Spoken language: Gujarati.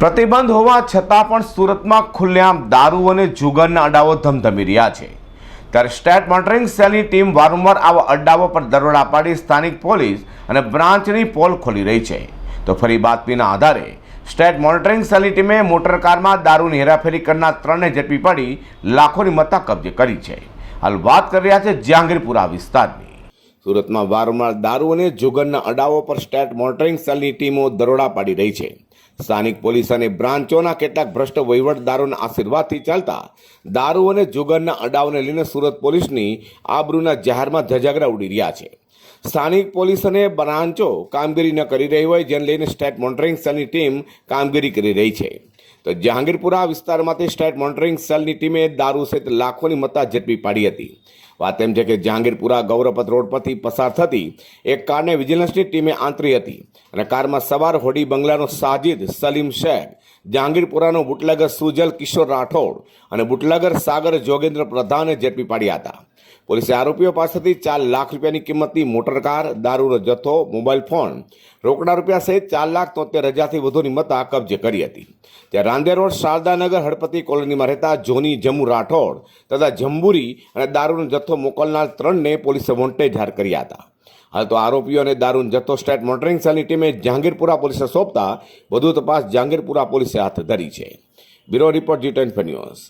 પ્રતિબંધ હોવા છતાં પણ સુરતમાં ખુલ્લેઆમ દારૂ અને જુગારના અડાઓ ધમધમી રહ્યા છે. ત્યારે સ્ટેટ મોનિટરિંગ સેલની ટીમ વારંવાર આવા અડ્ડાઓ પર દરોડા પાડી સ્થાનિક પોલીસ અને બ્રાન્ચની પોલ ખોલી રહી છે. તો ફરી બાતમીના આધારે, સ્ટેટ મોનિટરિંગ સેલની ટીમે મોટરકારમાં દારૂની હેરાફેરી કરનાર ત્રણને ઝડપી પાડી લાખોની મત્તા કબજે કરી છે. હાલ વાત કરી રહ્યા છે જહાંગીરપુરા વિસ્તારની. સુરતમાં વારંવાર દારૂ અને જુગનના અડાઓ પર સ્ટેટ મોનિટરિંગ સેલની ટીમો દરોડા પાડી રહી છે. સ્થાનિક પોલીસ અને બ્રાન્ચોના કેટલાક ભ્રષ્ટ વહીવટદારોના આશીર્વાદથી ચાલતા દારૂ અને જુગનના અડાઓને લઈને સુરત પોલીસની આબરૂના જાહેરમાં ધજાગરા ઉડી રહ્યા છે. સ્થાનિક પોલીસ અને બ્રાન્ચો કામગીરી ન કરી રહી હોય, જેને લઈને સ્ટેટ મોનિટરિંગ સેલની ટીમ કામગીરી કરી રહી છે. તો જહાંગીરપુરા વિસ્તારમાંથી સ્ટેટ મોનિટરિંગ સેલની ટીમે દારૂ સહિત લાખોની મત્તા ઝડપી પાડી હતી. વાત એમ છે કે જહાંગીરપુરા ગૌરવપથ રોડ પરથી પસાર થતી એક કારને વિજિલન્સની ટીમે આંતરી હતી અને કારમાં સવાર હોડી બંગલાનો સાજિદ સલીમ શેખ, જહાંગીરપુરાનો બુટલેગર સુજલ કિશોર રાઠોડ અને બુટલેગર સાગર જોગેન્દ્ર પ્રધાને ઝડપી પાડ્યા હતા. પોલીસે આરોપીઓ પાસેથી ચાર લાખ રૂપિયાની કિંમતની મોટરકાર દારૂનો જથ્થો, મોબાઈલ ફોન, રોકડા રૂપિયા સહિત ચાર લાખ તોતેર હજારથી વધુની મત્તા કબજે કરી હતી. ત્યાં રાંદેર રોડ શારદાનગર હળપતિ કોલોનીમાં રહેતા જોની જમુ રાઠોડ તથા જંબુરી અને દારૂનો જથ્થો મોકલનાર ત્રણને પોલીસે વોન્ટેજ જાહેર કર્યા હતા. હાલ તો આરોપીઓ અને દારૂનો જથ્થો સ્ટેટ મોનિટરિંગ સેલની ટીમે જહાંગીરપુરા પોલીસે સોંપતા વધુ તપાસ જહાંગીરપુરા પોલીસે હાથ ધરી છે. Bureau report G ten news.